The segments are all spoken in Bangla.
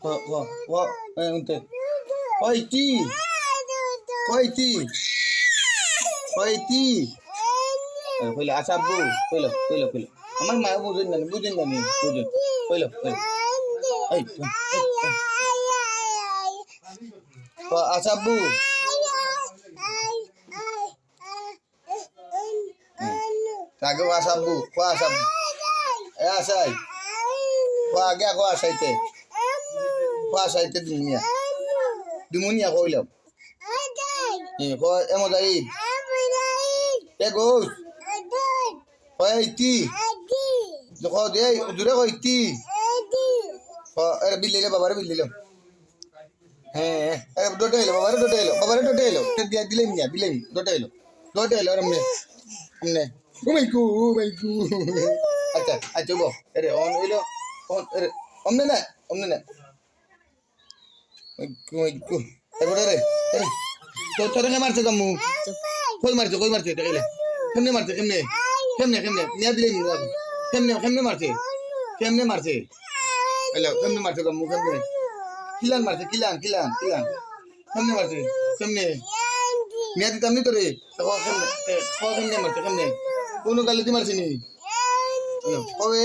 Oi ti. Eh কইলো আচ্ছা আব্বু কইলো কইলো কইলো আমার মা বুঝুন না বুঝুন না বুঝুন কইলো কইলো এই আচ্ছা আব্বু আগে আব্বু কো আব্বু এ আসাই কো আগে কো আসাইতে আসাইতে দুনিয়া দুনিয়া কইলাম কো এমো যাই এ গোস কই তি দেখো দে দূরে কই তি এর বিল্লিলে বাবারে বিল্লিলে হ্যাঁ এ ডোটে এলো বাবারে ডোটে এলো বাবারে ডোটে এলো দিয়া, দিলে মিয়া, দিলে ডোটে এলো ডোটে এলো রমনে রমনে ও মাই গু ও মাই গু আচ্ছা আচ্ছা গো এরে অন হইল অন এরে অমনে না অমনে না ওই গু এবারে রে এরে তো তোরে মারছে কামু কই মারছে কই মারছে দেখাইলে কেমনে মারছে, কেমনে? কেমনে কেমনে? নিয়া দিলে কেমনে কেমনে মারছে? কেমনে মারছে? হ্যালো কেমনে মারছে কামু কেমনে? কিলান মারছে, কিলান কিলান কিলান। কেমনে মারছে? কেমনে? নিয়া দিতাম নি তোরে? কেমনে কেমনে মারছে, কেমনে? কোনো গালিতে মারছে নি? কবে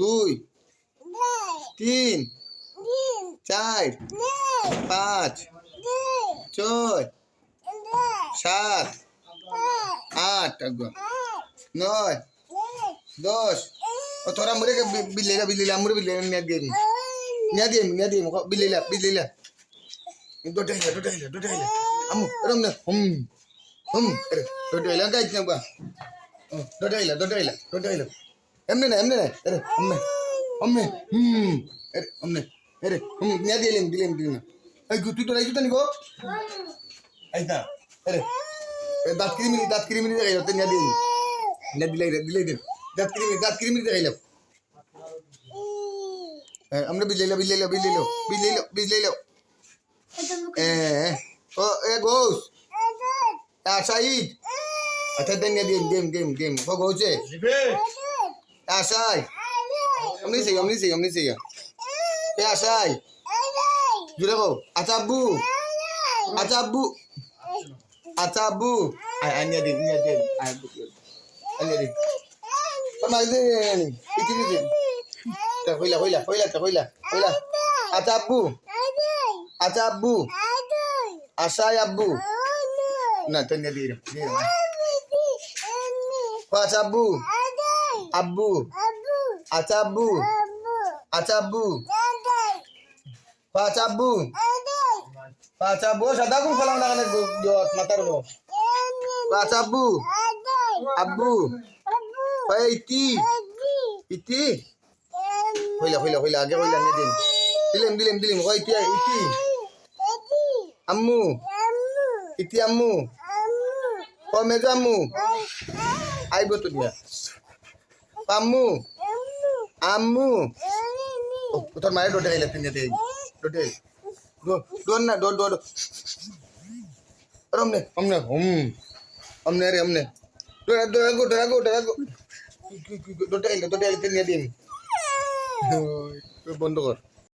দুই, তিন। চার, পাঁচ, ছয়, সাত, আট, নয়, দশ। তোরা মরে কে বিল্লিলা বিল্লিলা আমরে বিল্লিলা নিয়া দিয়ে নিয়া দিয়ে নিয়া দিয়ে বিল্লিলা বিল্লিলা দোটা হিলা দোটা হিলা দোটা হিলা আমু, এরম না, হুম হুম দোটা হিলা গাইছ না বা দোটা হিলা দোটা হিলা দোটা হিলা এমনে না এমনে না এরে অম্মে অম্মে হুম অম্মে এরে হুম নিয়া দিয়ে দিলেন দিলেন দিলেন। এই তুই তো রাইছো তো নিগো আইতা এরে এ দাঁত কিরিমিনি দাঁত কিরিমিনি দেখাইলো তো নিয়া দিয়ে নিয়া দিলাই দিলাই দিন দাঁত কিরিমিনি দাঁত কিরিমিনি দেখাইলো আমরা বিজলাইলো বিজলাইলো বিজলাইলো বিজলাইলো বিজলাইলো এ ও এ গোস। আ সাইদ। আচ্ছা দেন নিয়া দিন গেম গেম গেম। ও গোছে আ সাই। অমনি সেই অমনি সেই অমনি সেই এ আসাই জুড়ে কো আচ্ছা আব্বু। আচ্ছা আব্বু। আচ্ছা আব্বু। আয় আয় নিয়া দিন নিয়া দিন। আয় আব্বু আয় নিয়া দিন। তোমার দিন। ইতি দিন। তা কইলা কইলা কইলা তা কইলা কইলা আচ্ছা আব্বু। আচ্ছা আব্বু। আশাই আব্বু। না তো নিয়া দিন আচ্ছা আব্বু। আব্বু। আচ্ছা আব্বু। আচ্ছা আব্বু। আচ্ছা আব্বু আচ্ছা আব্বু সাদা কোন ফলাম না কানে জত মাতার নো আচ্ছা আব্বু। ওই ইতি। ইতি? হইলা হইলা হইলা, আগে হইলা নে দিন দিলেম দিলেম দিলেম। কই ইতি ইতি। আম্মু। ইতি আম্মু। ও মেজো আম্মু? আইব তো দিয়া। আম্মু। আম্মু। তোর মায়ের ডোটে খাইলে তিন দিন। ডোটে ডোন না ডোন ডোন অমনে অমনে হুম অমনে রে অমনে ডোরা ডোরা গো ডোরা গো ডোরা গো ডোটে খাইলে ডোটে